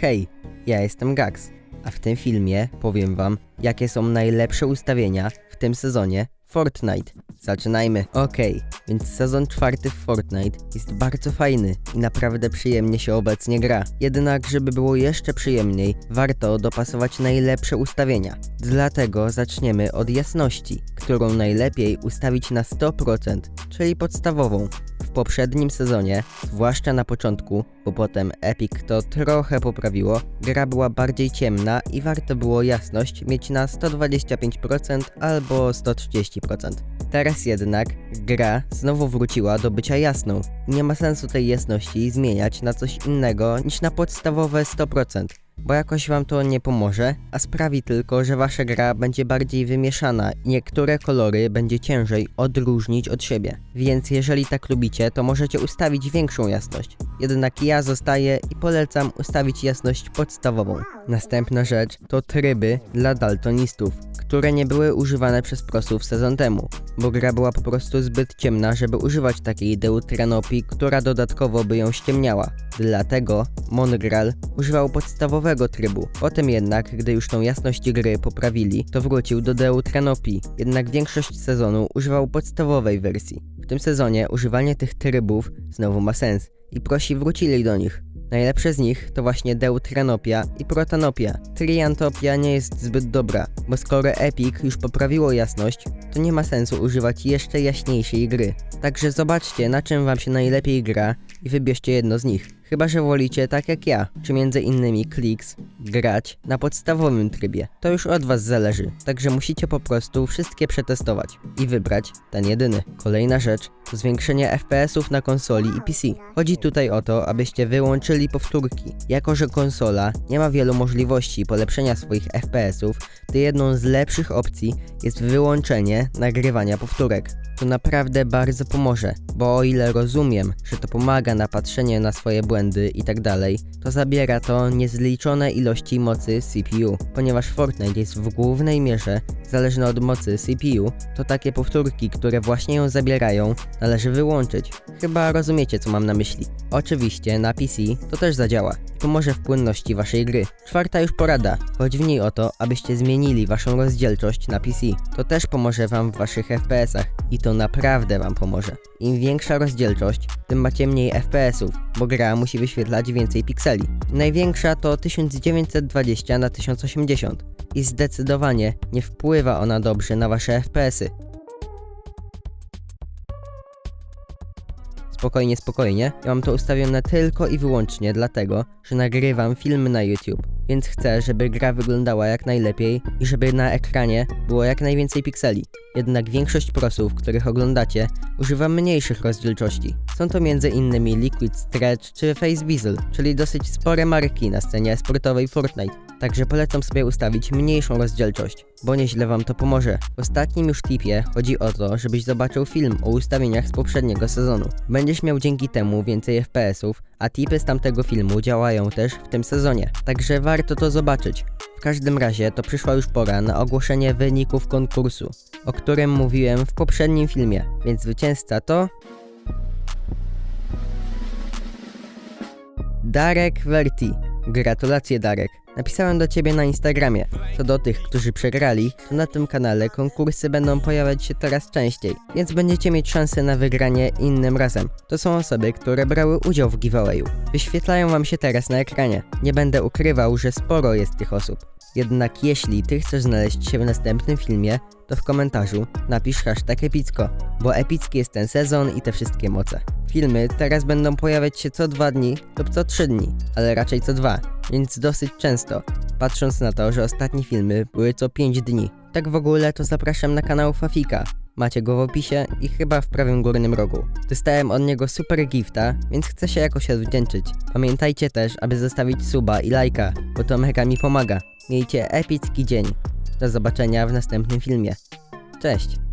Hej, ja jestem Gax, a w tym filmie powiem wam, jakie są najlepsze ustawienia w tym sezonie Fortnite. Zaczynajmy. Okej, więc sezon czwarty w Fortnite jest bardzo fajny i naprawdę przyjemnie się obecnie gra. Jednak, żeby było jeszcze przyjemniej, warto dopasować najlepsze ustawienia. Dlatego zaczniemy od jasności, którą najlepiej ustawić na 100%, czyli podstawową. W poprzednim sezonie, zwłaszcza na początku, bo potem Epic to trochę poprawiło, gra była bardziej ciemna i warto było jasność mieć na 125% albo 130%. Teraz jednak gra znowu wróciła do bycia jasną. Nie ma sensu tej jasności zmieniać na coś innego niż na podstawowe 100% bo jakoś wam to nie pomoże, a sprawi tylko, że wasza gra będzie bardziej wymieszana i niektóre kolory będzie ciężej odróżnić od siebie. Więc jeżeli tak lubicie, to możecie ustawić większą jasność. Jednak ja zostaję i polecam ustawić jasność podstawową. Następna rzecz to tryby dla daltonistów, które nie były używane przez prosów sezon temu, bo gra była po prostu zbyt ciemna, żeby używać takiej deutranopii, która dodatkowo by ją ściemniała. Dlatego Mongral używał podstawowego trybu. Potem jednak, gdy już tą jasność gry poprawili, to wrócił do Deutranopii. Jednak większość sezonu używał podstawowej wersji. W tym sezonie używanie tych trybów znowu ma sens i prosi wrócili do nich. Najlepsze z nich to właśnie Deutranopia i Protanopia. Triantopia nie jest zbyt dobra, bo skoro Epic już poprawiło jasność, to nie ma sensu używać jeszcze jaśniejszej gry. Także zobaczcie na czym wam się najlepiej gra i wybierzcie jedno z nich. Chyba, że wolicie tak jak ja, czy między innymi Clicks, grać na podstawowym trybie. To już od was zależy, także musicie po prostu wszystkie przetestować i wybrać ten jedyny. Kolejna rzecz to zwiększenie FPS-ów na konsoli i PC. Chodzi tutaj o to, abyście wyłączyli powtórki. Jako, że konsola nie ma wielu możliwości polepszenia swoich FPS-ów, to jedną z lepszych opcji jest wyłączenie nagrywania powtórek. To naprawdę bardzo pomoże, bo o ile rozumiem, że to pomaga na patrzenie na swoje błędy i tak to zabiera to niezliczone ilości mocy CPU. Ponieważ Fortnite jest w głównej mierze zależny od mocy CPU, to takie powtórki, które właśnie ją zabierają, należy wyłączyć. Chyba rozumiecie co mam na myśli. Oczywiście na PC to też zadziała. Pomoże w płynności waszej gry. Czwarta już porada. Chodzi w niej o to, abyście zmienili waszą rozdzielczość na PC. To też pomoże wam w waszych FPS-ach i to naprawdę wam pomoże. Im większa rozdzielczość, tym macie mniej FPS-ów, bo gra musi wyświetlać więcej pikseli. Największa to 1920 na 1080 i zdecydowanie nie wpływa ona dobrze na wasze FPS-y. Spokojnie, spokojnie. Ja mam to ustawione tylko i wyłącznie dlatego, że nagrywam filmy na YouTube, więc chcę, żeby gra wyglądała jak najlepiej i żeby na ekranie było jak najwięcej pikseli. Jednak większość prosów, których oglądacie, używa mniejszych rozdzielczości. Są to m.in. Liquid Stretch czy Face Bezel, czyli dosyć spore marki na scenie sportowej Fortnite. Także polecam sobie ustawić mniejszą rozdzielczość, bo nieźle wam to pomoże. W ostatnim już tipie chodzi o to, żebyś zobaczył film o ustawieniach z poprzedniego sezonu. Będziesz miał dzięki temu więcej FPS-ów, a tipy z tamtego filmu działają też w tym sezonie. Także warto to zobaczyć. W każdym razie to przyszła już pora na ogłoszenie wyników konkursu, o którym mówiłem w poprzednim filmie, więc zwycięzca to... Darek Verti. Gratulacje Darek. Napisałem do ciebie na Instagramie. Co do tych, którzy przegrali, to na tym kanale konkursy będą pojawiać się coraz częściej, więc będziecie mieć szansę na wygranie innym razem. To są osoby, które brały udział w giveawayu. Wyświetlają wam się teraz na ekranie. Nie będę ukrywał, że sporo jest tych osób. Jednak jeśli ty chcesz znaleźć się w następnym filmie, to w komentarzu napisz hashtag epicko, bo epicki jest ten sezon i te wszystkie moce. Filmy teraz będą pojawiać się co dwa dni lub co trzy dni, ale raczej co dwa, więc dosyć często, patrząc na to, że ostatnie filmy były co 5 dni. Tak w ogóle to zapraszam na kanał Fafika. Macie go w opisie i chyba w prawym górnym rogu. Dostałem od niego super gifta, więc chcę się jakoś odwdzięczyć. Pamiętajcie też, aby zostawić suba i lajka, bo to mega mi pomaga. Miejcie epicki dzień. Do zobaczenia w następnym filmie. Cześć!